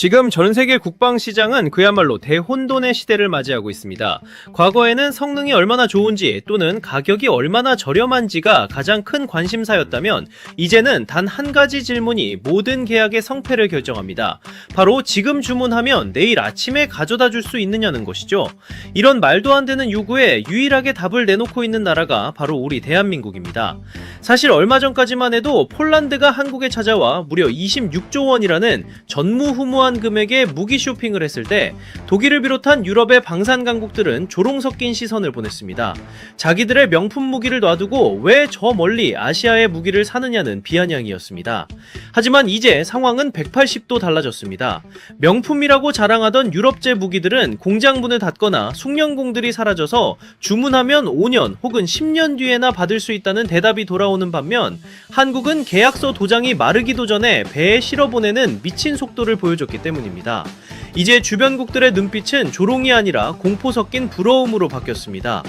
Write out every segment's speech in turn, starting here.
지금 전 세계 국방 시장은 그야말로 대혼돈의 시대를 맞이하고 있습니다. 과거에는 성능이 얼마나 좋은지 또는 가격이 얼마나 저렴한지가 가장 큰 관심사였다면 이제는 단 한 가지 질문이 모든 계약의 성패를 결정합니다. 바로 지금 주문하면 내일 아침에 가져다 줄 수 있느냐는 것이죠. 이런 말도 안 되는 요구에 유일하게 답을 내놓고 있는 나라가 바로 우리 대한민국입니다. 사실 얼마 전까지만 해도 폴란드가 한국에 찾아와 무려 26조 원이라는 전무후무한 금액의 무기 쇼핑을 했을 때 독일을 비롯한 유럽의 방산 강국들은 조롱 섞인 시선을 보냈습니다. 자기들의 명품 무기를 놔두고 왜 저 멀리 아시아의 무기를 사느냐는 비아냥이었습니다. 하지만 이제 상황은 180도 달라졌습니다. 명품이라고 자랑하던 유럽제 무기들은 공장 문을 닫거나 숙련공들이 사라져서 주문하면 5년 혹은 10년 뒤에나 받을 수 있다는 대답이 돌아오는 반면 한국은 계약서 도장이 마르기도 전에 배에 실어보내는 미친 속도를 보여줬기 때문입니다. 이제 주변국들의 눈빛은 조롱이 아니라 공포 섞인 부러움으로 바뀌었습니다.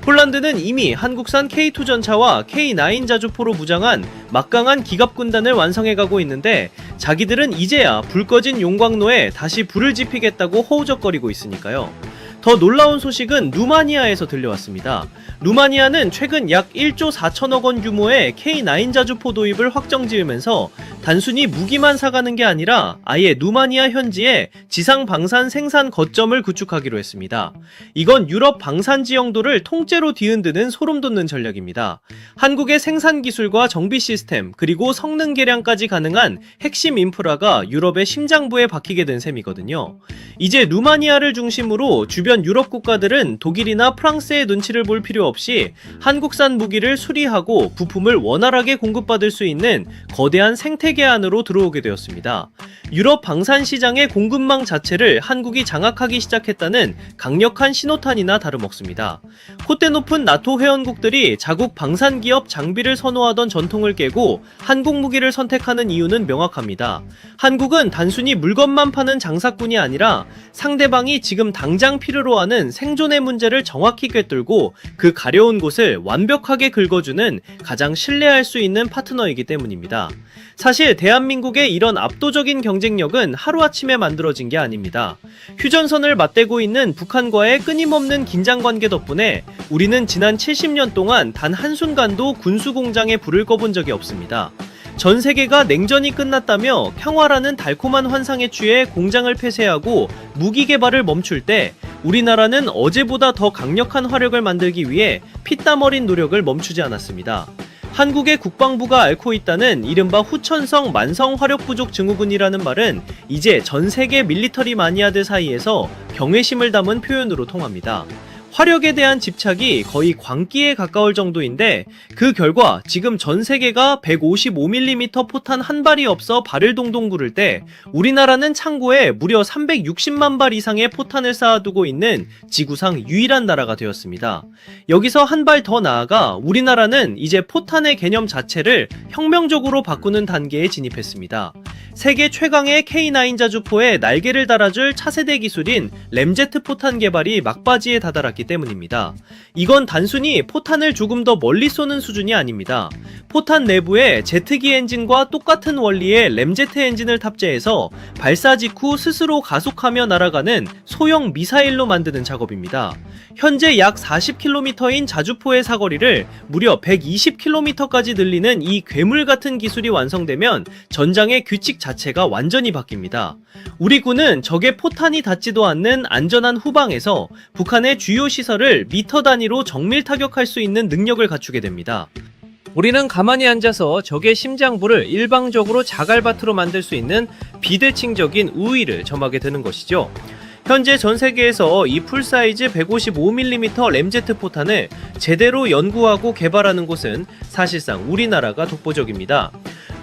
폴란드는 이미 한국산 K2 전차와 K9 자주포로 무장한 막강한 기갑군단을 완성해가고 있는데 자기들은 이제야 불 꺼진 용광로에 다시 불을 지피겠다고 허우적거리고 있으니까요. 더 놀라운 소식은 루마니아에서 들려왔습니다. 루마니아는 최근 약 1조 4천억 원 규모의 K9 자주포 도입을 확정 지으면서 단순히 무기만 사가는 게 아니라 아예 루마니아 현지에 지상 방산 생산 거점을 구축하기로 했습니다. 이건 유럽 방산 지형도를 통째로 뒤흔드는 소름 돋는 전략입니다. 한국의 생산 기술과 정비 시스템 그리고 성능 개량까지 가능한 핵심 인프라가 유럽의 심장부에 박히게 된 셈이거든요. 이제 루마니아를 중심으로 주변 유럽 국가들은 독일이나 프랑스의 눈치를 볼 필요 없이 한국산 무기를 수리하고 부품을 원활하게 공급받을 수 있는 거대한 생태계 안으로 들어오게 되었습니다. 유럽 방산 시장의 공급망 자체를 한국이 장악하기 시작했다는 강력한 신호탄이나 다름없습니다. 콧대 높은 나토 회원국들이 자국 방산 기업 장비를 선호하던 전통을 깨고 한국 무기를 선택하는 이유는 명확합니다. 한국은 단순히 물건만 파는 장사꾼이 아니라 상대방이 지금 당장 필요 로 하는 생존의 문제를 정확히 꿰뚫고 그 가려운 곳을 완벽하게 긁어주는 가장 신뢰할 수 있는 파트너이기 때문입니다. 사실 대한민국의 이런 압도적인 경쟁력은 하루아침에 만들어진 게 아닙니다. 휴전선을 맞대고 있는 북한과의 끊임없는 긴장 관계 덕분에 우리는 지난 70년 동안 단 한순간도 군수 공장에 불을 꺼본 적이 없습니다. 전 세계가 냉전이 끝났다며 평화라는 달콤한 환상에 취해 공장을 폐쇄하고 무기 개발을 멈출 때 우리나라는 어제보다 더 강력한 화력을 만들기 위해 피땀 어린 노력을 멈추지 않았습니다. 한국의 국방부가 앓고 있다는 이른바 후천성 만성 화력 부족 증후군이라는 말은 이제 전 세계 밀리터리 마니아들 사이에서 경외심을 담은 표현으로 통합니다. 화력에 대한 집착이 거의 광기에 가까울 정도인데 그 결과 지금 전 세계가 155mm 포탄 한 발이 없어 발을 동동 구를 때 우리나라는 창고에 무려 360만 발 이상의 포탄을 쌓아두고 있는 지구상 유일한 나라가 되었습니다. 여기서 한 발 더 나아가 우리나라는 이제 포탄의 개념 자체를 혁명적으로 바꾸는 단계에 진입했습니다. 세계 최강의 K9 자주포에 날개를 달아줄 차세대 기술인 램제트 포탄 개발이 막바지에 다다랐기 때문입니다. 이건 단순히 포탄을 조금 더 멀리 쏘는 수준이 아닙니다. 포탄 내부에 제트기 엔진과 똑같은 원리의 램제트 엔진을 탑재해서 발사 직후 스스로 가속하며 날아가는 소형 미사일로 만드는 작업입니다. 현재 약 40km인 자주포의 사거리를 무려 120km까지 늘리는 이 괴물 같은 기술이 완성되면 전장의 규칙 자체가 완전히 바뀝니다. 우리 군은 적의 포탄이 닿지도 않는 안전한 후방에서 북한의 주요 시설을 미터 단위로 정밀 타격할 수 있는 능력을 갖추게 됩니다. 우리는 가만히 앉아서 적의 심장부를 일방적으로 자갈밭으로 만들 수 있는 비대칭적인 우위를 점하게 되는 것이죠. 현재 전 세계에서 이 풀사이즈 155mm 램제트 포탄을 제대로 연구하고 개발하는 곳은 사실상 우리나라가 독보적입니다.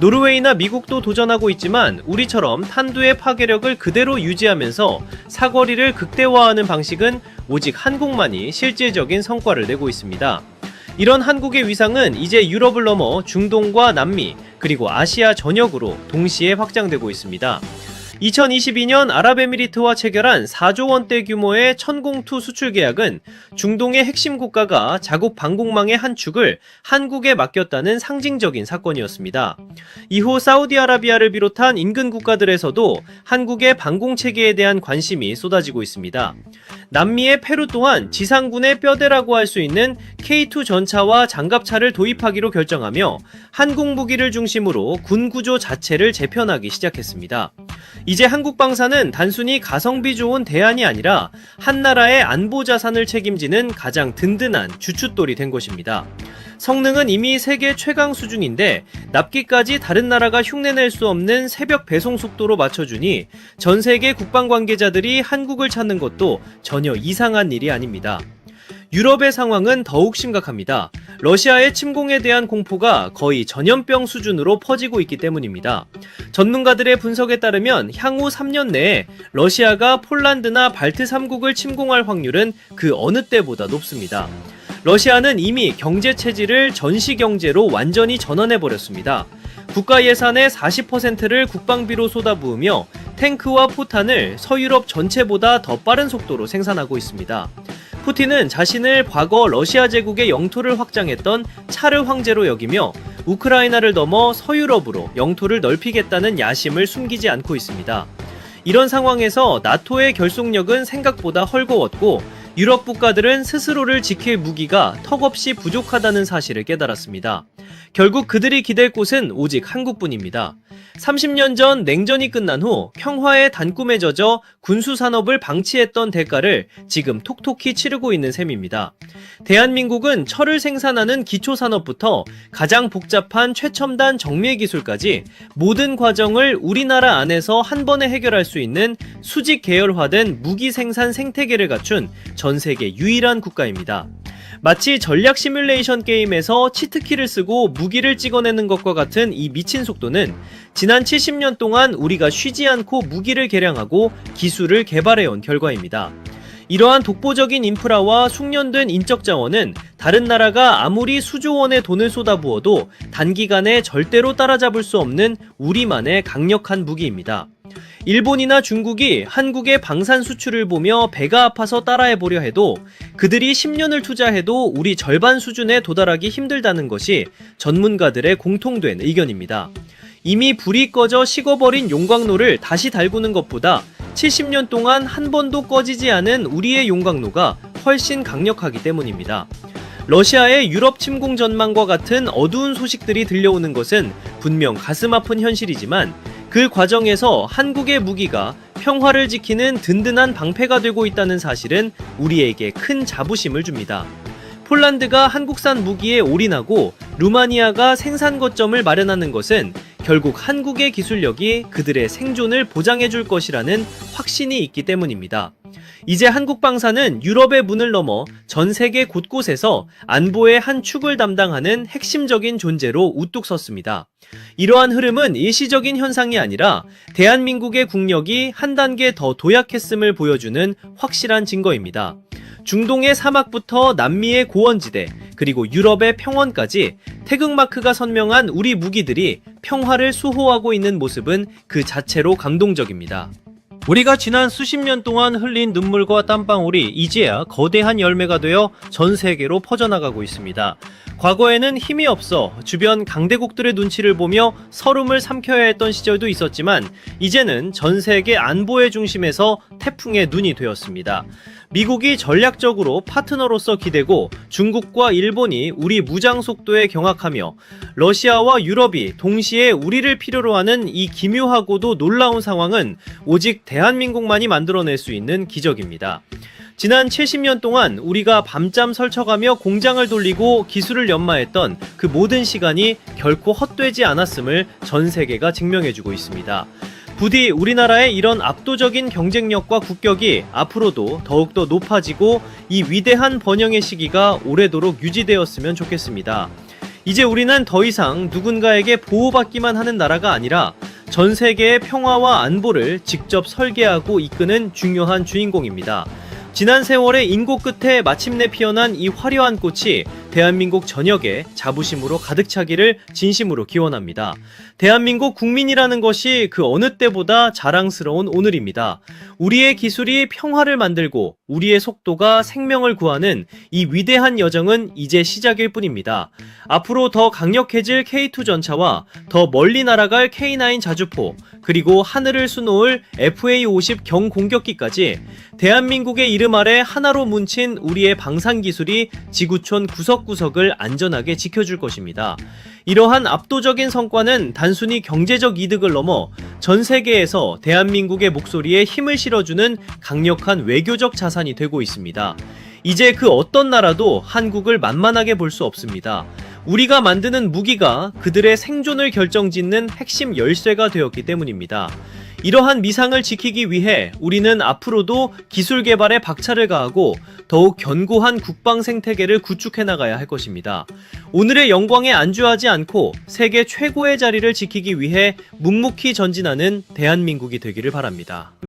노르웨이나 미국도 도전하고 있지만 우리처럼 탄두의 파괴력을 그대로 유지하면서 사거리를 극대화하는 방식은 오직 한국만이 실질적인 성과를 내고 있습니다. 이런 한국의 위상은 이제 유럽을 넘어 중동과 남미, 그리고 아시아 전역으로 동시에 확장되고 있습니다. 2022년 아랍에미리트와 체결한 4조 원대 규모의 천공투 수출 계약은 중동의 핵심 국가가 자국 방공망의 한 축을 한국에 맡겼다는 상징적인 사건이었습니다. 이후 사우디아라비아를 비롯한 인근 국가들에서도 한국의 방공 체계에 대한 관심이 쏟아지고 있습니다. 남미의 페루 또한 지상군의 뼈대라고 할 수 있는 K2 전차와 장갑차를 도입하기로 결정하며 한국 무기를 중심으로 군 구조 자체를 재편하기 시작했습니다. 이제 한국 방사는 단순히 가성비 좋은 대안이 아니라 한 나라의 안보 자산을 책임지는 가장 든든한 주춧돌이 된 것입니다. 성능은 이미 세계 최강 수준인데 납기까지 다른 나라가 흉내낼 수 없는 새벽 배송 속도로 맞춰주니 전 세계 국방 관계자들이 한국을 찾는 것도 전혀 이상한 일이 아닙니다. 유럽의 상황은 더욱 심각합니다. 러시아의 침공에 대한 공포가 거의 전염병 수준으로 퍼지고 있기 때문입니다. 전문가들의 분석에 따르면 향후 3년 내에 러시아가 폴란드나 발트 3국을 침공할 확률은 그 어느 때보다 높습니다. 러시아는 이미 경제 체질을 전시 경제로 완전히 전환해 버렸습니다. 국가 예산의 40%를 국방비로 쏟아부으며 탱크와 포탄을 서유럽 전체보다 더 빠른 속도로 생산하고 있습니다. 푸틴은 자신을 과거 러시아 제국의 영토를 확장했던 차르 황제로 여기며 우크라이나를 넘어 서유럽으로 영토를 넓히겠다는 야심을 숨기지 않고 있습니다. 이런 상황에서 나토의 결속력은 생각보다 헐거웠고 유럽 국가들은 스스로를 지킬 무기가 턱없이 부족하다는 사실을 깨달았습니다. 결국 그들이 기댈 곳은 오직 한국뿐입니다. 30년 전 냉전이 끝난 후 평화의 단꿈에 젖어 군수 산업을 방치했던 대가를 지금 톡톡히 치르고 있는 셈입니다. 대한민국은 철을 생산하는 기초 산업부터 가장 복잡한 최첨단 정밀 기술까지 모든 과정을 우리나라 안에서 한 번에 해결할 수 있는 수직 계열화된 무기 생산 생태계를 갖춘 전 세계 유일한 국가입니다. 마치 전략 시뮬레이션 게임에서 치트키를 쓰고 무기를 찍어내는 것과 같은 이 미친 속도는 지난 70년 동안 우리가 쉬지 않고 무기를 개량하고 기술을 개발해온 결과입니다. 이러한 독보적인 인프라와 숙련된 인적 자원은 다른 나라가 아무리 수조 원의 돈을 쏟아부어도 단기간에 절대로 따라잡을 수 없는 우리만의 강력한 무기입니다. 일본이나 중국이 한국의 방산 수출을 보며 배가 아파서 따라해 보려 해도 그들이 10년을 투자해도 우리 절반 수준에 도달하기 힘들다는 것이 전문가들의 공통된 의견입니다. 이미 불이 꺼져 식어버린 용광로를 다시 달구는 것보다 70년 동안 한 번도 꺼지지 않은 우리의 용광로가 훨씬 강력하기 때문입니다. 러시아의 유럽 침공 전망과 같은 어두운 소식들이 들려오는 것은 분명 가슴 아픈 현실이지만 그 과정에서 한국의 무기가 평화를 지키는 든든한 방패가 되고 있다는 사실은 우리에게 큰 자부심을 줍니다. 폴란드가 한국산 무기에 올인하고 루마니아가 생산 거점을 마련하는 것은 결국 한국의 기술력이 그들의 생존을 보장해 줄 것이라는 확신이 있기 때문입니다. 이제 한국 방사는 유럽의 문을 넘어 전 세계 곳곳에서 안보의 한 축을 담당하는 핵심적인 존재로 우뚝 섰습니다. 이러한 흐름은 일시적인 현상이 아니라 대한민국의 국력이 한 단계 더 도약했음을 보여주는 확실한 증거입니다. 중동의 사막부터 남미의 고원지대, 그리고 유럽의 평원까지 태극마크가 선명한 우리 무기들이 평화를 수호하고 있는 모습은 그 자체로 감동적입니다. 우리가 지난 수십 년 동안 흘린 눈물과 땀방울이 이제야 거대한 열매가 되어 전 세계로 퍼져나가고 있습니다. 과거에는 힘이 없어 주변 강대국들의 눈치를 보며 서름을 삼켜야 했던 시절도 있었지만 이제는 전 세계 안보의 중심에서 태풍의 눈이 되었습니다. 미국이 전략적으로 파트너로서 기대고 중국과 일본이 우리 무장 속도에 경악하며 러시아와 유럽이 동시에 우리를 필요로 하는 이 기묘하고도 놀라운 상황은 오직 대한민국만이 만들어낼 수 있는 기적입니다. 지난 70년 동안 우리가 밤잠 설쳐가며 공장을 돌리고 기술을 연마했던 그 모든 시간이 결코 헛되지 않았음을 전 세계가 증명해주고 있습니다. 부디 우리나라의 이런 압도적인 경쟁력과 국격이 앞으로도 더욱더 높아지고 이 위대한 번영의 시기가 오래도록 유지되었으면 좋겠습니다. 이제 우리는 더 이상 누군가에게 보호받기만 하는 나라가 아니라 전 세계의 평화와 안보를 직접 설계하고 이끄는 중요한 주인공입니다. 지난 세월의 인고 끝에 마침내 피어난 이 화려한 꽃이 대한민국 전역에 자부심으로 가득 차기를 진심으로 기원합니다. 대한민국 국민이라는 것이 그 어느 때보다 자랑스러운 오늘입니다. 우리의 기술이 평화를 만들고 우리의 속도가 생명을 구하는 이 위대한 여정은 이제 시작일 뿐입니다. 앞으로 더 강력해질 K2 전차와 더 멀리 날아갈 K9 자주포, 그리고 하늘을 수놓을 FA50 경공격기까지 대한민국의 이름 아래 하나로 뭉친 우리의 방산 기술이 지구촌 구석구석을 안전하게 지켜줄 것입니다. 이러한 압도적인 성과는 단순히 경제적 이득을 넘어 전 세계에서 대한민국의 목소리에 힘을 실어주는 강력한 외교적 자산이 되고 있습니다. 이제 그 어떤 나라도 한국을 만만하게 볼 수 없습니다. 우리가 만드는 무기가 그들의 생존을 결정짓는 핵심 열쇠가 되었기 때문입니다. 이러한 미상을 지키기 위해 우리는 앞으로도 기술 개발에 박차를 가하고 더욱 견고한 국방 생태계를 구축해 나가야 할 것입니다. 오늘의 영광에 안주하지 않고 세계 최고의 자리를 지키기 위해 묵묵히 전진하는 대한민국이 되기를 바랍니다.